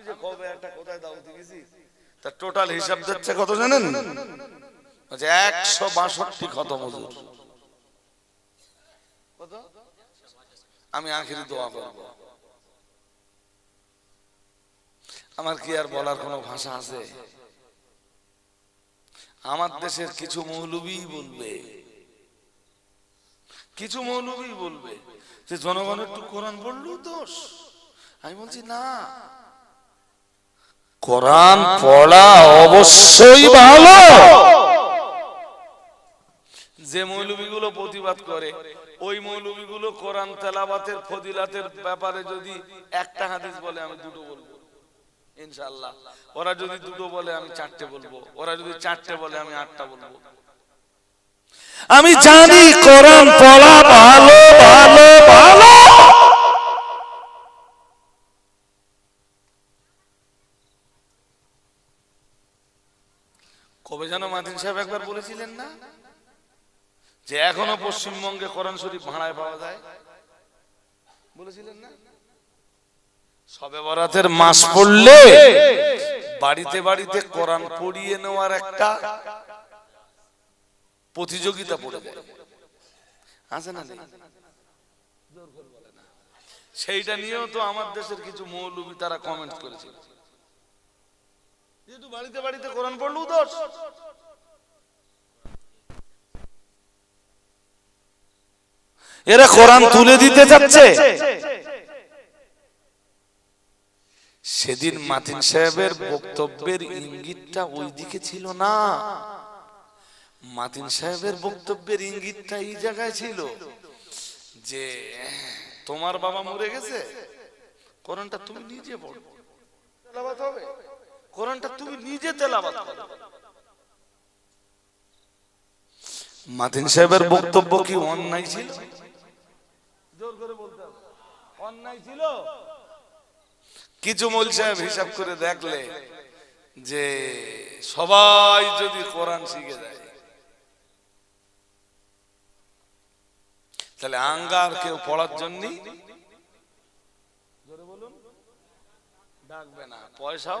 আমি যে কবে একটা কোথায় দাওয়াতে গেছি তার টোটাল হিসাব দিচ্ছে কত জানেন? বলছে একশো বাষট্টি খত মজুর? আমি আখিরি দোয়া করব। আমার কি আর বলার কোনো ভাষা আছে? আমার দেশের কিছু মৌলবী বলবে। কিছু মৌলবী বলবে। যে জনগণ একটু কোরআন পড়লেও দোষ। আমি বলছি না কোরআন পড়া অবশ্যই ভালো। যে মৌলবীগুলো প্রতিবাদ করে ওই মৌলবীগুলো কোরআন তেলাবাতের ফদিলাতের ব্যাপারে যদি একটা হাদিস বলে আমি দুটো বলব। ইনশাআল্লাহ। ওরা যদি দুটো বলে আমি চারটে বলব। ওরা যদি চারটে বলে আমি আটটা বলব। আমি জানি কোরআন পড়া ভালো ভালো। ভালো। যেন মাদিন সাহেব একবার বলেছিলেন না? যে এখনও পশ্চিমবঙ্গে কোরআন শরীফ ভাড়ায় পাওয়া যায়। বলেছিলেন না? সবে বরাতের মাস পড়লে বাড়িতে বাড়িতে কোরআন পড়িয়ে নেওয়ার একটা প্রতিযোগিতা পড়ে না সেইটা নিয়েও তো আমার দেশের কিছু মৌলবী তারা কমেন্ট করেছিল। যেহেতু বাড়িতে বাড়িতে কোরআন পড়লেও দোষ এরা কোরআন তুলে দিতে যাচ্ছে। সেদিন মাতিন সাহেবের বক্তব্যের ইঙ্গিতটা ওই দিকে ছিল না। মাতিন সাহেবের বক্তব্যের ইঙ্গিতটা এই জায়গায় ছিল যে তোমার বাবা মরে গেছে। কোরআনটা তুমি নিজে পড়ো। হবে। কোরআনটা তুমি নিজে তেলাওয়াত করো। মাতিন সাহেবের বক্তব্য কি অন্যায় ছিল? জোর করে বলতে অন্যায় ছিল? কিছু মৌল সাহেব হিসাব করে দেখলে যে সবাই যদি কোরআন শিখে যায় তাহলে আঙ্গার কেউ পড়ার জন্য? ডাকবে না পয়সাও?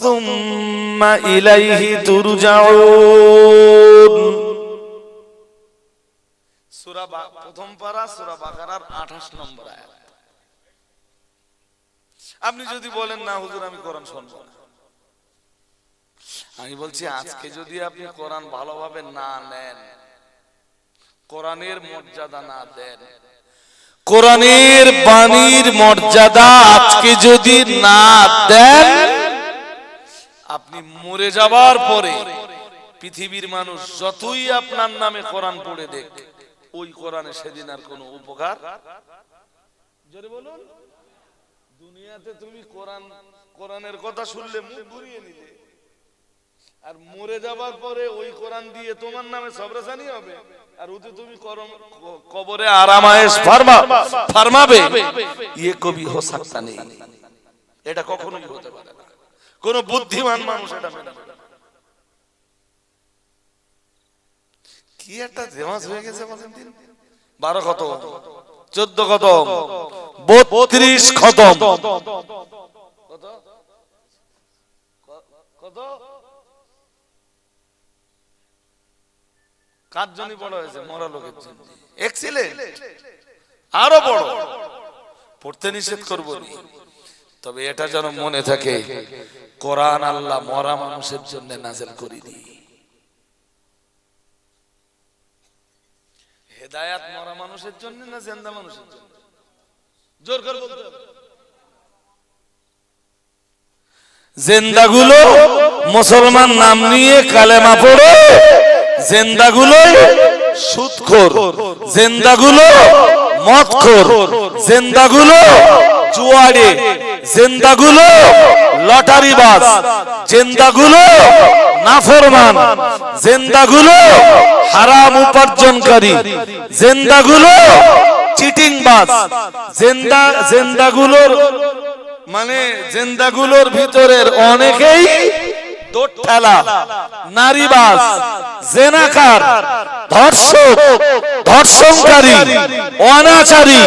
ثم إليه ترجعون সূরা বা- প্রথম পারা সূরা বাকারার 28 নম্বর আয়াত আপনি যদি বলেন না হুজুর আমি কোরআন শুনবো না আমি বলছি আজকে যদি আপনি কোরআন ভালোভাবে না নেন কোরআনের মর্যাদা না দেন কোরআনের বাণীর মর্যাদা আজকে যদি না দেন আপনি মরে যাবার পরে পৃথিবীর মানুষ যতই আপনার নামে কোরআন পড়ে দেখ, ওই কোরআনে সেদিন আর কোনো উপকার? দুনিয়াতে তুমি কোরআন, কোরআনের কথা শুনলে মুখ ঘুরিয়ে নিলে। আর মরে যাবার পরে ওই কোরআন দিয়ে তোমার নামে সবরাসানি হবে। আর ওতে তুমি কবরে আরামায়েশ ফার্মা, ফার্মাবে। ইয়ে কবি হো সাকতা নেই। এটা কখনোই হতে পারে কোন বুদ্ধিমান মানুষ এটা মেনে কি একটা দেমাজ হয়ে গেছে দিন। বারো কত? চোদ্দ কত? বত্রিশ খতম কত? কত? কার জন্য বড় হয়েছে? মরা লোকের জন্য। এক্সিলেন্ট আরও বড়। পড়তে নিষেধ করব। তবে এটা যেন মনে থাকে, কোরআন আল্লাহ মরা মানুষের জন্য নাজেল করিনি হেদায়াত মরা মানুষের জন্য না জেন্দা মানুষের জন্য? জোর করে বলতে জেন্দাগুলো মুসলমান নাম নিয়ে কালেমা পড়ে জেন্দাগুলো সুদখোর জেন্দাগুলো মদখোর, জেন্দাগুলো জুয়ারে জেন্দাগুলো লটারি বাস জেন্দাগুলো নাফরমান, জেন্দাগুলো হারাম উপার্জনকারী, জেন্দাগুলো চিটিং বাস জেন্দা, জেন্দাগুলোর মানে জেন্দাগুলোর ভিতরের অনেকেই অনাচারী,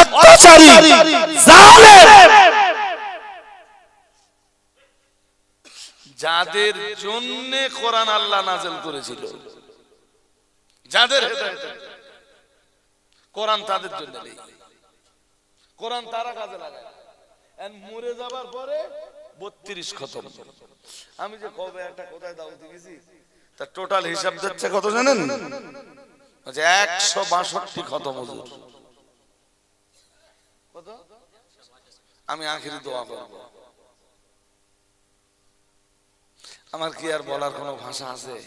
অত্যাচারী যাদের জন্য কোরআন আল্লাহ নাজেল করেছিল। যাদের? কোরআন তাদের জন্য কোরআন তারা কাজে লাগায়। মরে যাবার পরে বত্রিশ খতম। আমি যে কবে একটা কোথায় দাওয়াতে গেছি তার টোটাল হিসাব যাচ্ছে কত জানেন? আচ্ছা একশো বাষট্টি খতম হুজুর। কত? আমি আখিরি দোয়া করব। আমার কি আর বলার কোনো ভাষা আছে?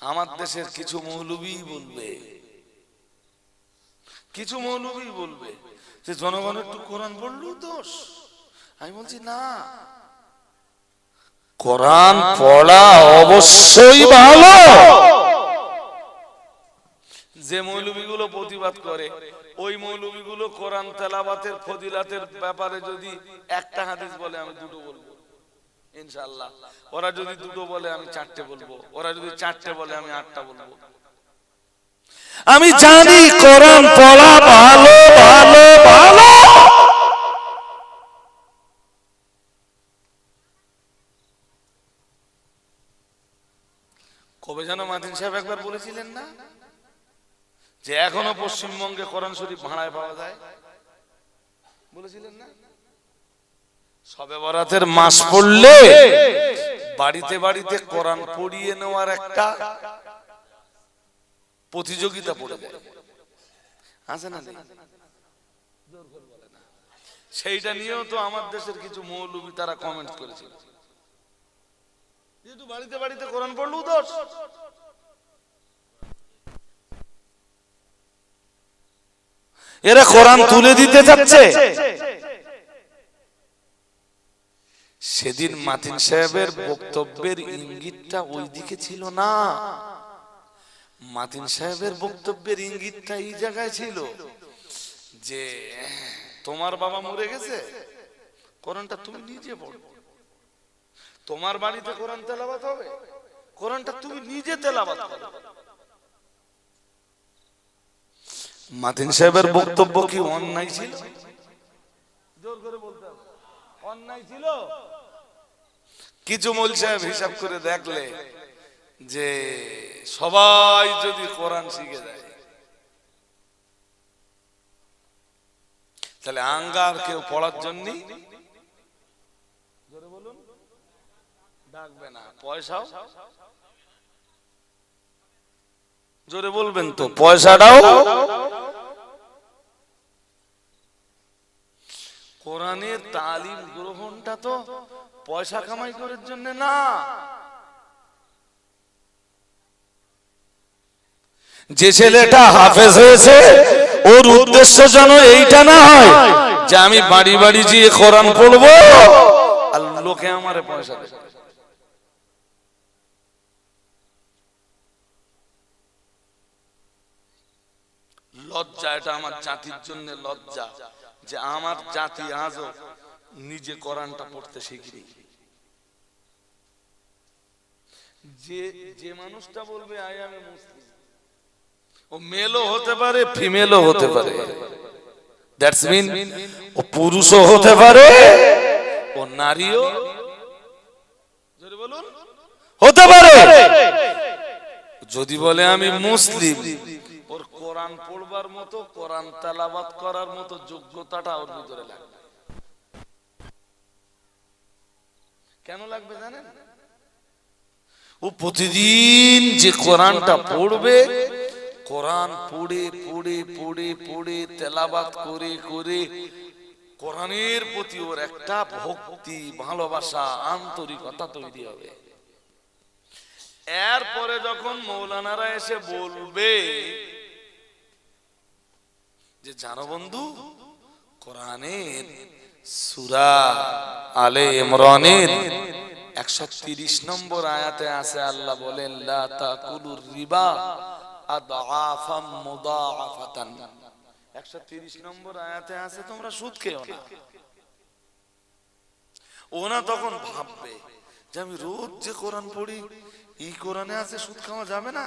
আমার দেশের কিছু মৌলবী বলবে। কিছু মৌলবী বলবে। যে জনগণ একটু কোরআন পড়লেও দোষ। আমি বলছি, না। কোরআন পড়া অবশ্যই ভালো। যে মৌলবীগুলো প্রতিবাদ করে, ওই মৌলবীগুলো কোরআন তেলাবাতের ফদিলাতের ব্যাপারে যদি একটা হাদিস বলে, আমি দুটো বলব। ইনশাআল্লাহ। ওরা যদি দুটো বলে, আমি চারটে বলব। ওরা যদি চারটে বলে, আমি আটটা বলব। আমি জানি কোরআন পড়া ভালো ভালো ভালো। কবে যেন মাদিন সাহেব একবার বলেছিলেন না? যে এখনও পশ্চিমবঙ্গে কোরআন শরীফ ভাড়ায় পাওয়া যায়। বলেছিলেন না? সবে বরাতের মাস পড়লে বাড়িতে বাড়িতে কোরআন পড়িয়ে নেওয়ার একটা প্রতিযোগিতা পড়ে আছে না সেইটা নিয়েও তো আমার দেশের কিছু মৌলবী তারা কমেন্ট করেছিল। যেহেতু বাড়িতে বাড়িতে কোরআন পড়লেও দোষ এরা কোরআন তুলে দিতে যাচ্ছে। সেদিন মাতিন সাহেবের বক্তব্যের ইঙ্গিতটা ওই দিকে ছিল না। মাতিন সাহেবের বক্তব্যের ইঙ্গিতটা এই জায়গায় ছিল যে তোমার বাবা মরে গেছে? কোরআনটা তুমি নিজে পড়ো। তোমার বাড়িতে কোরআন তেলাবাত হবে? কোরআনটা তুমি নিজে তেলাবাত করো। মাতিন সাহেবের বক্তব্য কি অন্যায় ছিল? জোর করে বলতে হবে। অন্যায় ছিল? কিছু মূল সাহেব হিসাব করে দেখলে যে সবাই যদি কোরআন শিখে যায় তাহলে আঙ্গার কেউ পড়ার জন্য ডাকবে না। পয়সাও? জোরে বলবেন তো পয়সাটাও? কোরআনের তালিম গ্রহণটা তো পয়সা কামাই করার জন্য না। যে ছেলেটা হাফেজ হয়েছে, ওর উদ্দেশ্য যেন এইটা না হয় যে আমি বাড়ি বাড়ি গিয়ে কোরআন পড়ব আর লোকে আমারে পয়সা দেবে। লজ্জা, এটা আমার জাতির জন্য লজ্জা। যে আমার জাতি আজও নিজে কোরআনটা পড়তে শিখিনি। যে যে মানুষটা বলবে, আই আমি মুসলিম। ও মেলও হতে পারে, ফিমেলও হতে পারে। দ্যাটস মিন, ও পুরুষও হতে পারে, ও নারীও। জোরে বলুন। হতে পারে। যদি বলে, আমি মুসলিম কোরআন পড়বার মতো, কোরআন তেলাবাত করার মতো যোগ্যতাটা ওর ভিতরে লাগবে। কেন লাগবে জানেন? ও প্রতিদিন যে কোরআনটা পড়বে, কোরআন পড়ে পড়ে পড়ে পড়ে তেলাবাত করে করে, কোরআনের প্রতি ওর একটা ভক্তি, ভালোবাসা, আন্তরিকতা তৈরি হবে। এরপরে যখন মৌলানারা এসে বলবে যে জানো বন্ধু, কোরআনের সুরা আলে ইমরানের একশো তিরিশ নম্বর আয়াতে আছে, আল্লাহ বলেন রিবা তোমরা সুদ তখন ভাববে যে আমি রোজ যে পড়ি, এই আছে, সুদ যাবে না?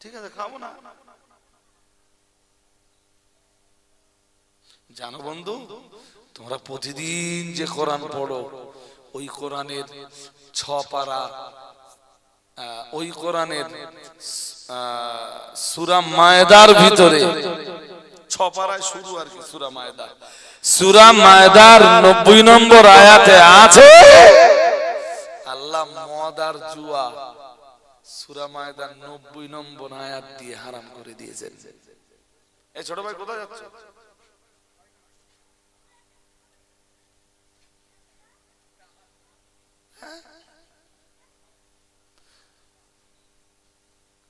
ঠিক আছে, খাব না। জানো বন্ধু, তোমরা প্রতিদিন যে কোরআন পড়ো, ওই কোরআনের ছ পারা ওই কোরআনের সুরা মায়দার ভিতরে শুরু আর মায়দার। নব্বই নম্বর আয়াতে আছে, আল্লাহ নব্বই নম্বর আয়াত দিয়ে করে ছোট ভাই কোথায় যাচ্ছে?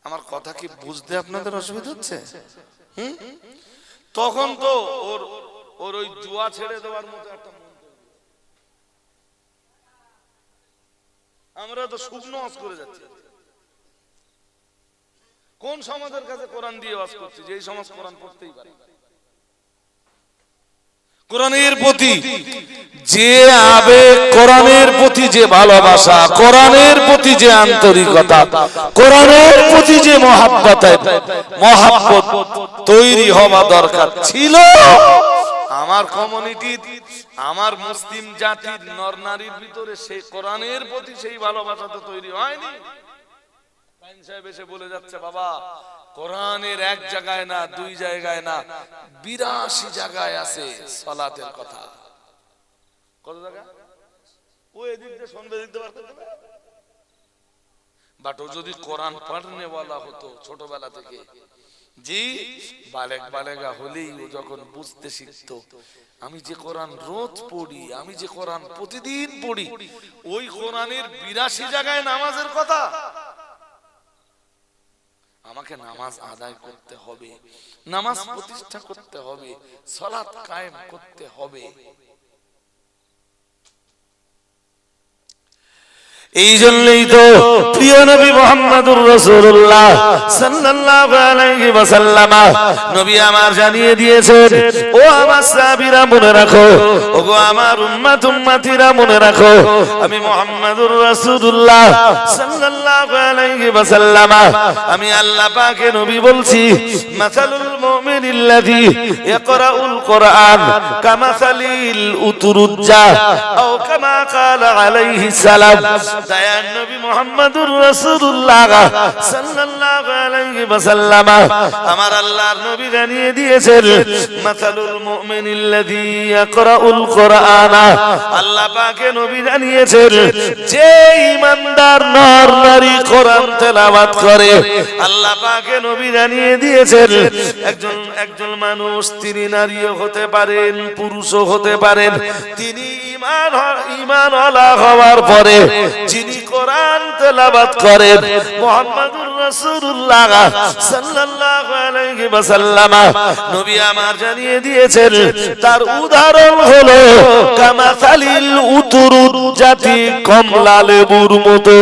আমার কথা কি বুঝতে আপনাদের অসুবিধা হচ্ছে? তখন তো ওর ওর ওই জুয়া ছেড়ে দেওয়ার মতো একটা আমরা তো শুকনো ওয়াজ করে যাচ্ছি। কোন সমাজের কাছে কোরআন দিয়ে ওয়াজ করছি? যে সমাজ কোরআন পড়তেই পারে। কোরআনের প্রতি, যে আবেগ কোরআনের প্রতি যে ভালোবাসা, কোরআনের প্রতি যে আন্তরিকতা, কোরআনের প্রতি যে মহাব্বত মহাব্বত তৈরি হওয়া দরকার। ছিল আমার কমিউনিটি আমার মুসলিম জাতির নর নারীর ভিতরে সেই কোরআনের প্রতি সেই ভালোবাসা তো তৈরি হয়নি। বলে যাচ্ছে, বাবা কোরআনের এক জায়গায় না, দুই জায়গায় না, বিরাশি জায়গায় আছে সলাতের কথা। কত জায়গা? যদি কোরআন হতো ছোটবেলা থেকে, জি, বালেক বালেগা হলেই ও যখন বুঝতে শিখতো, আমি যে কোরআন রোজ পড়ি, আমি যে কোরআন প্রতিদিন পড়ি, ওই কোরআনের বিরাশি জায়গায় নামাজের কথা। আমাকে নামাজ আদায় করতে হবে নামাজ প্রতিষ্ঠা করতে হবে সলাৎ কায়েম করতে হবে। এই জন্যই তো প্রিয় নবী মোহাম্মদুর রাসূলুল্লাহ সাল্লাল্লাহু আলাইহি ওয়াসাল্লাম নবী আমার জানিয়ে দিয়েছেন, ও আমার সাহাবীরা, মনে রাখো ও গো আমার উম্মত উম্মতিরা, মনে রাখো, আমি মোহাম্মদুর রাসূলুল্লাহ সাল্লাল্লাহু আলাইহি ওয়াসাল্লাম, আমি আল্লাহ নবী বলছি, মাসালুল মুমিনিল্লাযী ইয়াকরাউল কোরআন কামাসালিল উতুরুজ্জা আও কামা ক্বালা আলাইহিস সালাম। দয়ার নবী রাসূলুল্লাহ সাল্লাল্লাহু আলাইহি ওয়াসাল্লাম আমার আল্লাহর নবী জানিয়ে দিয়েছেন, মাসালুল ইয়াকরাউল আল্লাহ নবী জানিয়েছেন যে ঈমানদার নর নারী তেলাওয়াত করে, আল্লাহ নবী জানিয়ে দিয়েছেন, একজন একজন মানুষ, তিনি নারীও হতে পারেন, পুরুষও হতে পারেন, তিনি ইমান ইমান হওয়ার পরে যিনি কোরআন করেন, মোহাম্মদুর রাসূলুল্লাহ সাল্লাল্লাহু আলাইহি ওয়াসাল্লাম, নবী আমার জানিয়ে দিয়েছেন, তার উদাহরণ হলো, কামাসালিল উতুরুদ জাতি কমলা লেবুর মতো।